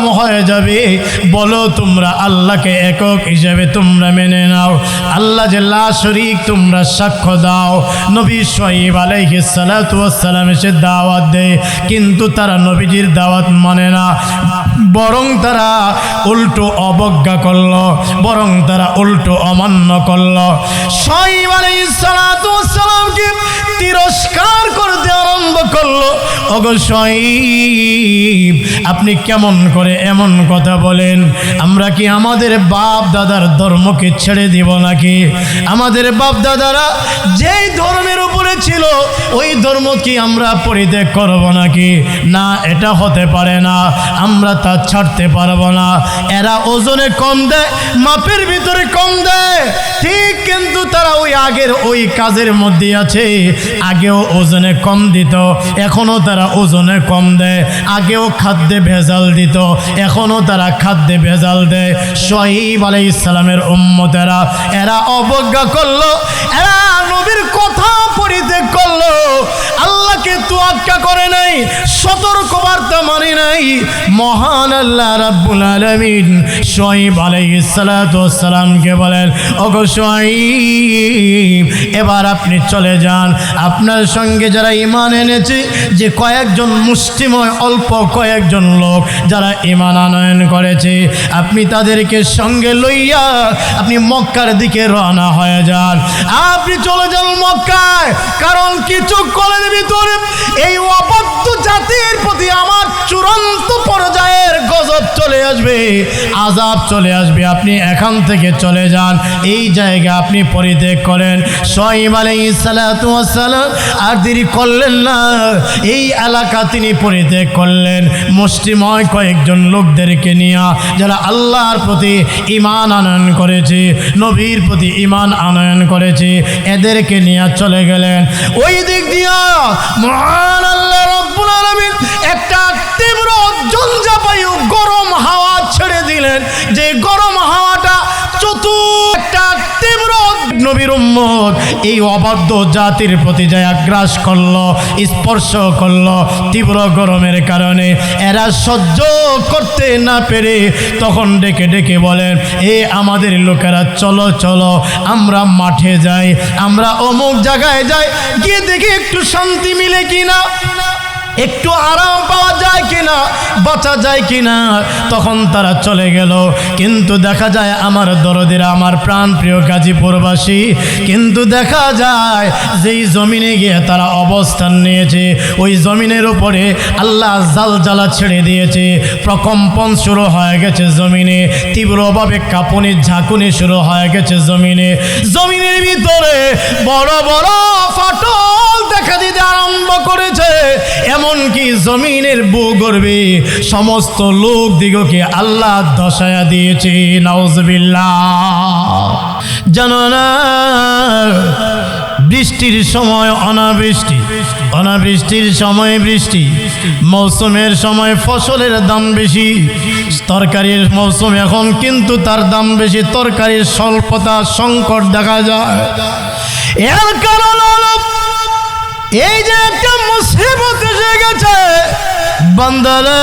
খতম হয়ে যাবে। বলো তোমরা আল্লাহকে একক হিসেবে তোমরা মেনে নাও। আল্লাহ যে শরিক তোমরা সাক্ষ্য দাও। নবী সোয়াইব আলাইহিস সালাতু ওয়াস সালাম এসে দাওয়াত দেয়। কিন্তু তারা নবীজির দাওয়াত মানে না। বরং তারা উল্টো অবজ্ঞা করল, বরং তারা উল্টো অমান্য করল। সোয়াইব আলাইহিস সালাতু ওয়াস সালামকে তিরস্কার করতে আরম্ভ করল। সোয়াইব আপনি কেমন করে এমন কথা বলেন? আমরা কি আমাদের বাপ দাদার ধর্মকে ছেড়ে দিব নাকি? আমাদের বাপ দাদারা যেই ধর্মের উপরে ছিল, ওই ধর্ম কি আমরা পরিত্যাগ করব নাকি? না, এটা হতে পারে না, আমরা তা ছাড়তে পারব না। এরা ওজনে কম দেয়, মাপের ভিতরে কম দেয়। ঠিক কিন্তু তারা ওই আগের ওই কাজের মধ্যে আছে। আগেও ওজনে কম দিত, এখনও তারা ওজনে কম দেয়। আগেও খাদ্যে ভেজাল দিত, এখনও তারা খাদ্যে ভেজাল দেয়। শহীদ আলাই ইসলামের উম্মতেরা, এরা অবজ্ঞা করল, এরা নবীর কথা পরিত্যাগ করল। আল্লাহকে তোয়াক্কা করে নাই, সতর্ক বার্তা মানে নাই। মহান আল্লাহ রাব্বুল আলামিন শোয়েব আলাইহিস সালামকে বলেন, ওগো শোয়েব এবার আপনি চলে যান। আপনার সঙ্গে যারা ঈমান এনেছে, যে কয়েকজন মুষ্টিময়, অল্প কয়েকজন লোক যারা ঈমান আনয়ন করেছে, আপনি তাদেরকে সঙ্গে লইয়া আপনি মক্কার দিকে রওনা হয়ে যান। আপনি চলে যান মক্কায়, কারণ কিছু কলের ভিতরে এই অবদ্ধ জাতির প্রতি আমার চূড়ান্ত পর্যায়ের গজব চলে আসবে আজাব চলে আসবে। আপনি এখান থেকে চলে যান, এই জায়গা আপনি পরিত্যাগ করেন। সোয়াইব আলাইহিস সালাতু আর দেরি করলেন না, এই এলাকা তিনি পরিত্যাগ করলেন। মুষ্টিময় কয়েকজন লোকদেরকে নিয়ে যারা আল্লাহর প্রতি ইমান আনয়ন করেছে, নবীর প্রতি ইমান আনয়ন করেছে, এদেরকে নিয়ে চলে গেলেন। ওই দিক দিয়া মহান আল্লাহ রব্বুল একটা তীব্র জঞ্জাবায়ু গরম হাওয়া ছেড়ে দিলেন। যে গরম হাওয়াটা চতুর তীব্র নবীর উম্মত। এই অবাধ্য জাতির প্রতি আগ্রাস করল, স্পর্শ করল তীব্র গরমের কারণে, এরা সহ্য করতে না পেরে তখন ডেকে ডেকে বলেন এ আমাদের লোকেরা, চলো চলো, আমরা মাঠে যাই, আমরা অমুক জায়গায় যাই, গিয়ে দেখি একটু শান্তি মিলে কিনা। একটু আরাম পাওয়া যায় কিনা, বাঁচা যায় কিনা, তখন তারা চলে গেল। কিন্তু দেখা যায় আমার দরদিরা, আমার প্রাণ প্রিয় গাজীপুরবাসী, কিন্তু দেখা যায় যেই জমিনে গিয়ে তারা অবস্থান নিয়েছে, ওই জমিনের উপরে আল্লাহ জাল জ্বালা ছেড়ে দিয়েছে। প্রকম্পন শুরু হয়ে গেছে জমিনে, তীব্রভাবে কাঁপুনি, ঝাঁকুনি শুরু হয়ে গেছে জমিনে। জমিনের ভিতরে বড় বড় ফাটল দেখা দিতে আরম্ভ করেছে। এমনকি জমিনের ভূগর্ভে সমস্ত লোক দিগকে আল্লাহ দশায়া দিয়েছে, নাউজবিল্লাহ। জানো না, বৃষ্টির সময় অনাবৃষ্টি, অনাবৃষ্টির সময় বৃষ্টি, মৌসুমের সময় ফসলের দাম বেশি, তরকারির মৌসুম এখন কিন্তু তার দাম বেশি, তরকারির স্বল্পতা, সংকট দেখা যায়। এর কারণ এই যে একটা মুসিবত এসে গেছে, বান্দারে,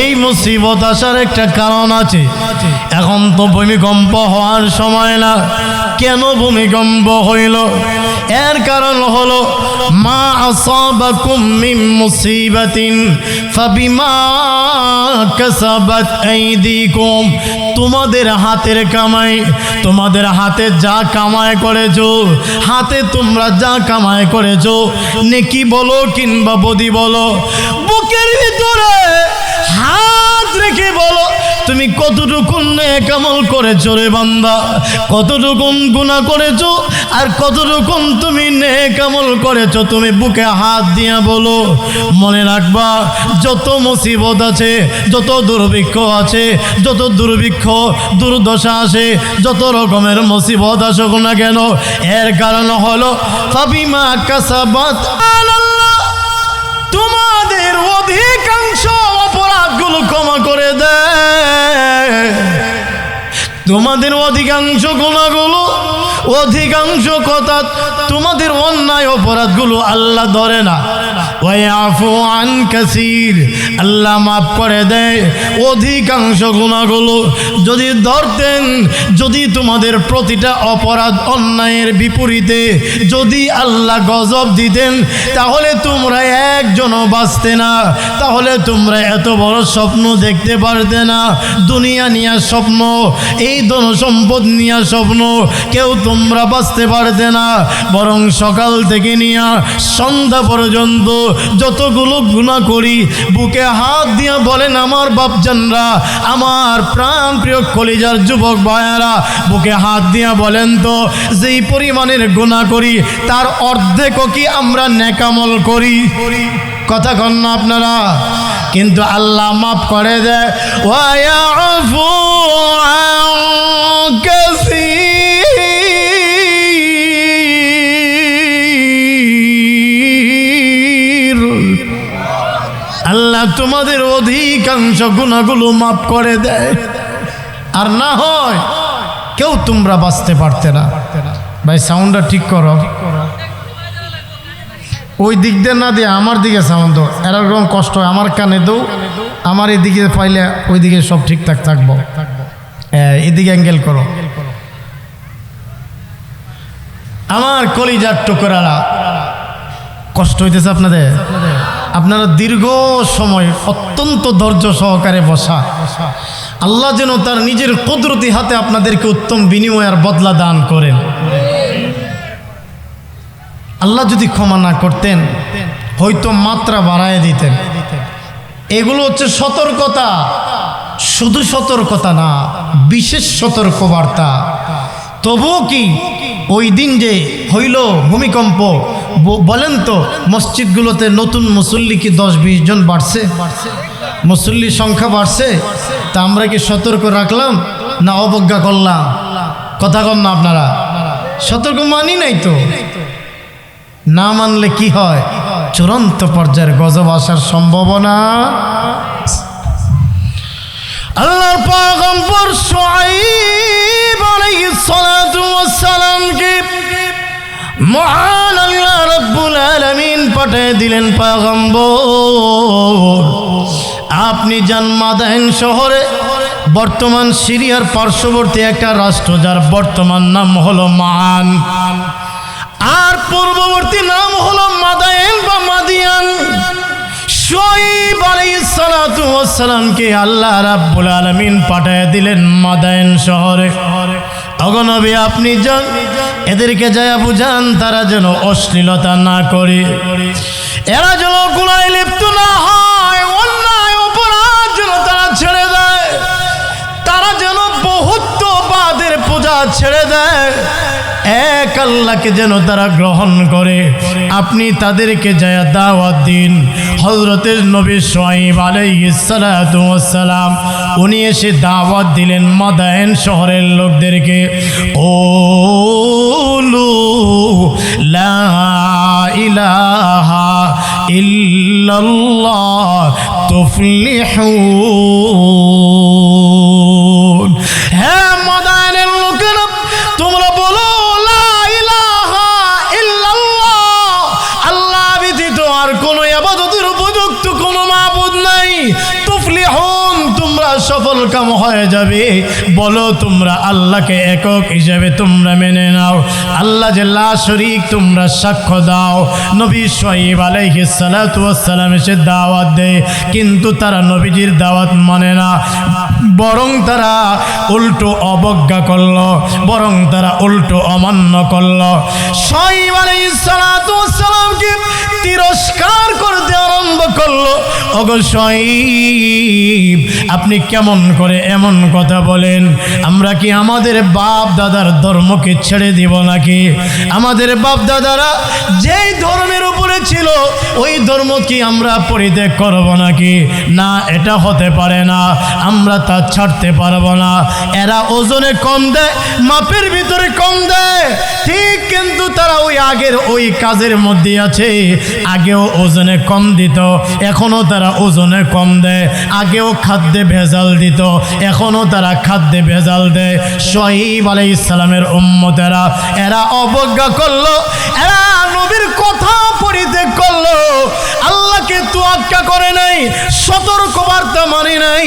এই মুসিবত আসার একটা কারণ আছে। এখন তো ভূমিকম্প হওয়ার সময় না। কেন ভূমিকম্প হইল? এর কারণ হলো, মা আসাবাকুম মিন মুসিবাতিন, ফাবিমা কাসাবাত আইদিকুম। তোমাদের হাতের কামাই, তোমাদের হাতে যা কামাই করেছ, হাতে তোমরা যা কামাই করেছ, নেকি বলো কিংবা বদি বলো, বুকের ভিতরে হাত রেখে বলো তুমি কতটুকুন কামল করেছ রে বান্দা? কতটুকুন গুণা করেছ আর কতটুকুন তুমি কামল করেছ? তুমি বুকে হাত দিয়া বলো, মনে রাখবা, যত মুসিবত আছে, যত দুর্ভিক্ষ আছে, যত দুর্ভিক্ষ, দুর্দশা আসে যত রকমের মুসিবত আসুক না কেন, এর কারণ হলো, ফাবিমা কাসাবাত আল্লাহ তোমাদের অধিকাংশ গুণাগুলো অধিকাংশ কথা তোমাদের অন্যায় অপরাধগুলো আল্লাহ ধরে না। ওয়াফু আন কাসির। আল্লাহ মাফ করে দেয়। অধিকাংশ গুণাগুলো যদি ধরতেন, যদি তোমাদের প্রতিটা অপরাধ অন্যায়ের বিপরীতে যদি আল্লাহ গজব দিতেন, তাহলে তোমরা একজনও বাঁচতে না। তাহলে তোমরা এত বড় স্বপ্ন দেখতে পারতে না। দুনিয়া নিয়ে স্বপ্ন, এই ধন সম্পদ নিয়ে স্বপ্ন কেউ তোমরা বাঁচতে পারতে না। বরং সকাল থেকে নিয়ে সন্ধ্যা পর্যন্ত যতগুলো গুণা করি, বুকে হাত দিয়া বলেন, আমার বাপজানরা, আমার প্রাণ প্রিয় কলিজার যুবক ভাইয়ারা, বুকে হাত দিয়ে বলেন তো, যেই পরিমাণের গুণা করি, তার অর্ধেকও কি আমরা নেকামল করি? কথা কন না আপনারা। কিন্তু আল্লাহ মাফ করে দেয়। আল্লাহ তোমাদের অধিকাংশ গুণাগুলো মাফ করে দেয়। আর না হয় কেউ তোমরা বাঁচতে পারতে না। ভাই সাউন্ডটা ঠিক করো। ওই দিক দিয়ে না দিয়ে আমার দিকে সাউন্ড দাও। এরকম কষ্ট হয়, আমার কানে দৌ আমার এদিকে পাইলে ওই দিকে সব ঠিকঠাক থাকব। এদিকে অ্যাঙ্গেল করো। আমার কলিজার টুকরারা কষ্ট হইতেছে আপনাদের? আপনারা দীর্ঘ সময় অত্যন্ত ধৈর্য সহকারে বসা। আল্লাহ যেন তার নিজের কুদরতি হাতে আপনাদেরকে উত্তম বিনিময় আর বদলা দান করেন। আল্লাহ যদি ক্ষমা না করতেন, হয়তো মাত্রা বাড়ায় দিতেন। এগুলো হচ্ছে সতর্কতা। শুধু সতর্কতা না, বিশেষ সতর্কবার্তা। তবুও কি ওই দিন যে হইল ভূমিকম্প। বলেন তো, মসজিদগুলোতে নতুন মুসল্লি কি দশ বিশ জন বাড়ছে? মুসল্লির সংখ্যা বাড়ছে? তা আমরা কি সতর্ক রাখলাম না অবজ্ঞা করলাম? কথা কন না আপনারা। সতর্ক মানি নাই তো। না মানলে কি হয়? চূড়ান্ত পর্যায়ের গজব আসার সম্ভাবনা। আল্লাহর পাগম্বর শুআইব আলাইহিস সালামকে মহান আল্লাহ রাব্বুল আলামিন পাঠিয়ে দিলেন পাগম্বর আপনি যান মাদাইন শহরে, বর্তমান সিরিয়ার পার্শ্ববর্তী একটা রাষ্ট্র যার বর্তমান নাম হলো মান। আর পূর্ববর্তী নাম হলো মাদায়েন বা মাদিয়ান। সালামকে আল্লাহ রাব্বুল আলামিন পাঠিয়ে দিলেন মাদায়েন শহরে। অগনবী আপনি যান। এদেরকে যায়া বুঝান, তারা যেন অশ্লীলতা না করে। এরা যেন গুলায় লিপ্ত না হয়। আল্লাহকে যেন তারা গ্রহণ করে। আপনি তাদেরকে যায় দাওয়াত দিন। হজরতের নবী সোয়াইব আলাইসালাম উনি এসে দাওয়াত দিলেন মাদায়ন শহরের লোকদেরকে। ও লা ইলাহা ইল্লাল্লাহ তুফলিহুন বলো, তোমরা আল্লাহকে একক হিসাবে তোমরা মেনে নাও। আল্লাহ যে শরীক, তোমরা সাক্ষ্য দাও। নবী সোয়াইব আলাইহিস সালাতু ওয়াস সালাম এসে দাওয়াত দেয়, কিন্তু তারা নবীজির দাওয়াত মানে না। বরং তারা উল্টো অবজ্ঞা করল, বরং তারা উল্টো অমান্য করল। সোয়াইব আলাইহিস সালাতু ওয়াস সালামকে তিরস্কার করতে আরম্ভ করল। ওগো সোয়াইব আপনি কেমন করে এমন কথা বলেন? আমরা কি আমাদের বাপ দাদার ধর্মকে ছেড়ে দিব নাকি? আমাদের বাপ দাদারা যেই ধর্মের উপরে ছিল, ওই ধর্ম কি আমরা পরিত্যাগ করব নাকি? না, এটা হতে পারে না। আমরা তা ছাড়তে পারব না। এরা ওজনে কম দেয়, মাপের ভিতরে কম দেয়। তারা ওই আগের ওই কাজের মধ্যে আছে। আগেও ওজনে কম দিত, এখনও তারা ওজনে কম দেয়। আগেও খাদ্যে ভেজাল দিত, এখনও তারা খাদ্যে ভেজাল দেয়। শহীব আলাই ইসলামের উম্মতেরা, এরা অবজ্ঞা করল, এরা নবীর কথা আল্লাহকে তোয়াক্কা করে নাই সতর্ক বার্তা মানে নাই।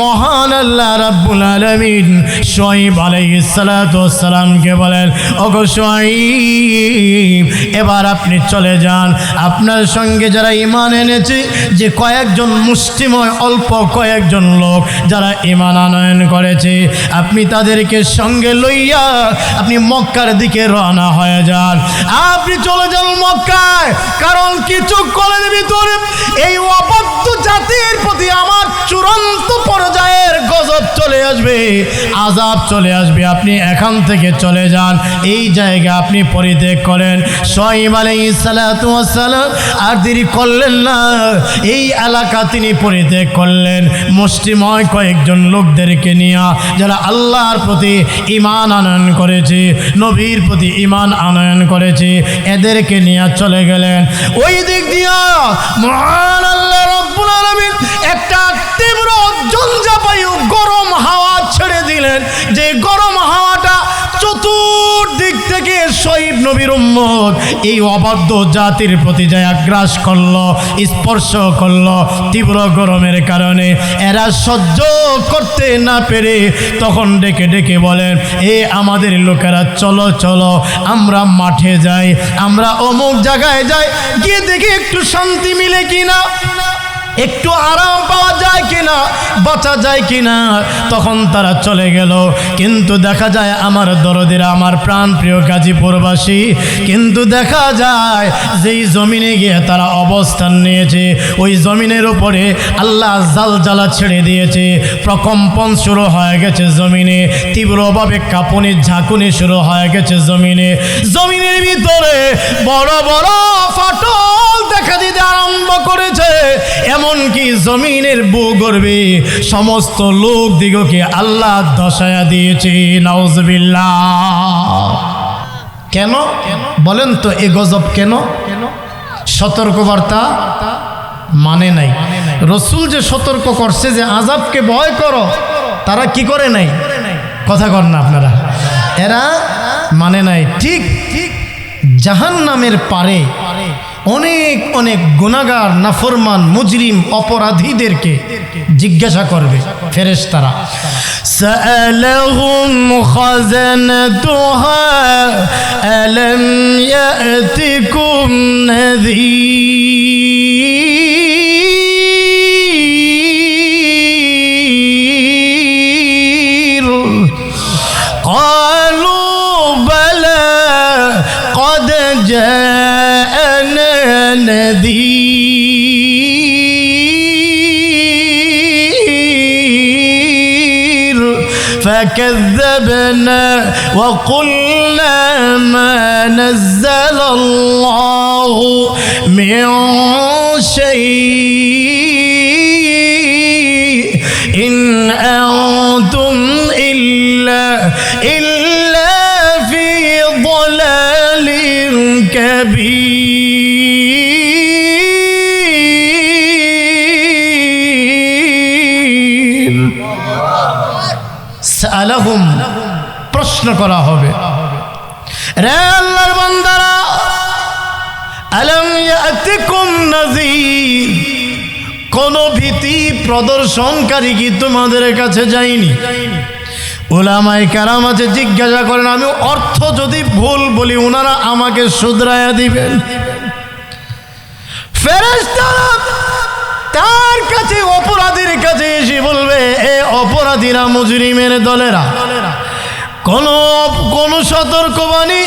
মহান আল্লাহ রাব্বুল আলামিন শোয়েব আলাইহিস সালাতু সালামকে বলেন, ওগো শোয়েব এবার আপনি চলে যান। আপনার সঙ্গে যারা ইমান এনেছে, যে কয়েকজন মুষ্টিময় অল্প কয়েকজন লোক যারা ইমান আনয়ন করেছে, আপনি তাদেরকে সঙ্গে লইয়া আপনি মক্কার দিকে রওনা হয়ে যান। আপনি চলে যান মক্কায়, কারণ কিছু কলের ভিতরে এই অবদ্ধ জাতির প্রতি আমার চূড়ান্ত পর্যায়ের গজব চলে আসবে আজাব চলে আসবে। আপনি এখান থেকে চলে যান, এই জায়গা আপনি পরিত্যাগ করেন। সোয়াইব আলাইহিস সালাতু আর দেরি করলেন না, এই এলাকা তিনি পরিত্যাগ করলেন। মুষ্টিময় কয়েকজন লোকদেরকে নিয়ে যারা আল্লাহর প্রতি ইমান আনয়ন করেছে, নবীর প্রতি ইমান আনয়ন করেছে, এদেরকে নিয়ে চলে গেলেন। ওই দিক দিয়া আল্লাহ রব্বুল আলামিন একটা তীব্র জঞ্জাবায়ু গরম হাওয়া ছেড়ে দিলেন। যে গরম হাওয়াটা চতুর্দিক থেকে শহীদ নবীর উম্মত এই অবাধ্য জাতির প্রতি যায় আগ্রাস করল, স্পর্শ করল তীব্র গরমের কারণে, এরা সহ্য করতে না পেরে তখন ডেকে ডেকে বলেন এ আমাদের লোকেরা, চলো চলো, আমরা মাঠে যাই, আমরা অমুক জায়গায় যাই, গিয়ে দেখি একটু শান্তি মিলে কিনা। একটু আরাম পাওয়া যায় কিনা, বাঁচা যায় কিনা, তখন তারা চলে গেল। কিন্তু দেখা যায় আমার দরদিরা, আমার প্রাণ প্রিয় গাজীপুরবাসী, কিন্তু দেখা যায় যেই জমিনে গিয়ে তারা অবস্থান নিয়েছে, ওই জমিনের উপরে আল্লাহ জাল জ্বালা ছেড়ে দিয়েছে। প্রকম্পন শুরু হয়ে গেছে জমিনে তীব্রভাবে কাঁপুনি, ঝাঁকুনি শুরু হয়ে গেছে জমিনে। জমিনের ভিতরে বড় বড় ফাটল দেখা দিতে আরম্ভ করেছে। এমনকি জমিনের ভূগর্ভে সমস্ত লোক দিগকে আল্লাহ দশায়া দিয়েছে। নাউজবিল্লাহ। কেন? বলেন তো, এ গজব কেন? সতর্কবার্তা মানে নাই। রসুল যে সতর্ক করছে, যে আজাবকে ভয় করো, তারা কি করে নাই? কথা কর না আপনারা। এরা মানে নাই। ঠিক ঠিক জাহান নামের পারে অনেক অনেক গুণাগার নাফরমান মুজরিম অপরাধীদেরকে জিজ্ঞাসা করবে ফেরেশতারা سألهم خزنتها ألم يأتكم نذير قالوا بلى قد جاءنا نذير. فكذبنا وقلنا ما نزل الله من شيء. إن أنتم إلا إلا في ضلال كبير. সালাহুম প্রশ্ন করা হবে। রে আল্লাহর বান্দারা, আলম ইয়াতিকুম কোন ভীতি প্রদর্শনকারী কি তোমাদের কাছে যায়নি? ওলামাই কারাম আছে, জিজ্ঞাসা করেন, আমি অর্থ যদি ভুল বলি ওনারা আমাকে শুধরায়া দিবেন। ফেরেশতারা তার কাছে অপরাধীরা মুজরিমের দলেরা, কোন কোন সতর্কবাণী,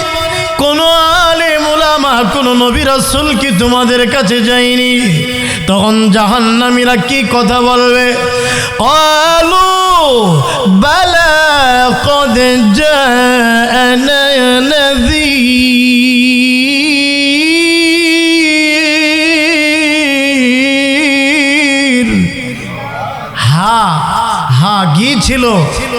কোন আলে মুলামা, কোন নবী রাসূল কি তোমাদের কাছে যায়নি? তখন জাহান্নামীরা কি কথা বলবে? আলু বালা কদ জাআনা নাযীর গিয়েছিল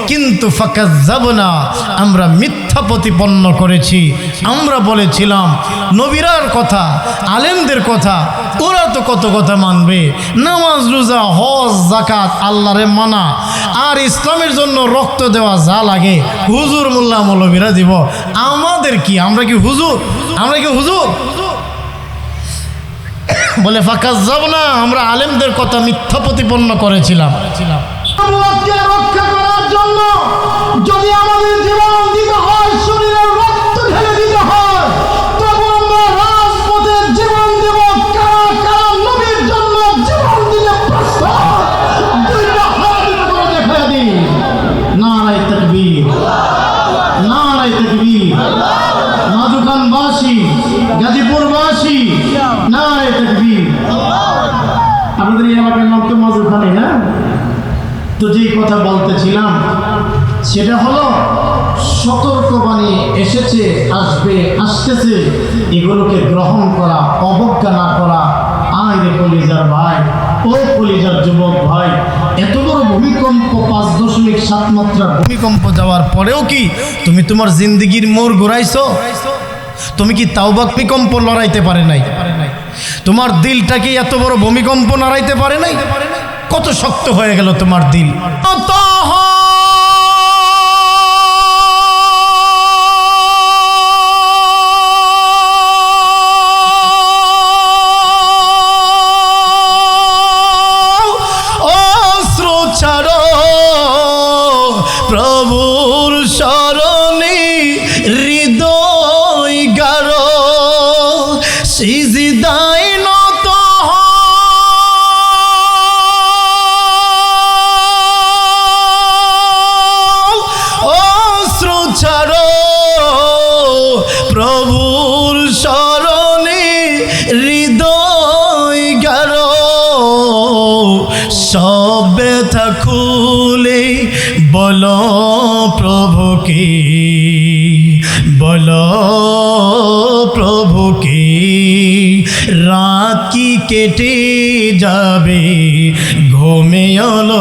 কিন্তু ফাঁকা যাব না আমরা মিথ্যা প্রতিপন্ন করেছি। আমরা বলেছিলাম, নবীরার কথা, আলেমদের কথা, ওরা তো কত কথা মানবে। নামাজ, রোজা, হজ জাকাত আল্লাহরে মানা। আর ইসলামের জন্য রক্ত দেওয়া যা লাগে, হুজুর, মোল্লা, মৌলবীরা দিব। আমাদের কি? আমরা কি হুজুর? আমরা কি হুজুর? বলে ফাঁকা যাব না আমরা আলেমদের কথা মিথ্যা প্রতিপন্ন করেছিলাম। আমাকে রক্ষা করার জন্য যদি আমাদের জীবন সেটা হলো সতর্কবাণী এসেছে, আসবে, আসতেছে। এগুলোকে গ্রহণ করা, অবজ্ঞা না করা। আয় রে কলিজার ভাই, ও কলিজার যুবক ভাই, এত বড় ভূমিকম্প পাঁচ দশমিক সাত মাত্রার ভূমিকম্প যাওয়ার পরেও কি তুমি তোমার জিন্দগির মোড় ঘুরাইছো? তুমি কি তাওবাক ভূমিকম্প লড়াইতে পারে নাই? তোমার দিলটা কি এত বড় ভূমিকম্প নাড়াইতে পারে নাই? কত শক্ত হয়ে গেল তোমার দিল। সব ব্যথা বল প্রভুকে বল প্রভুকে রাত কি কেটে যাবে? ঘুমে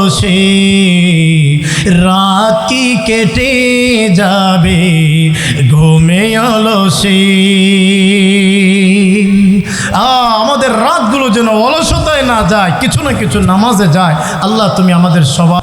সে। রাত কি কেটে যাবে? ঘুমে সে। আ, যেন অলসতায় না যায় কিছু না কিছু নামাজে যায় আল্লাহ তুমি আমাদের সবাই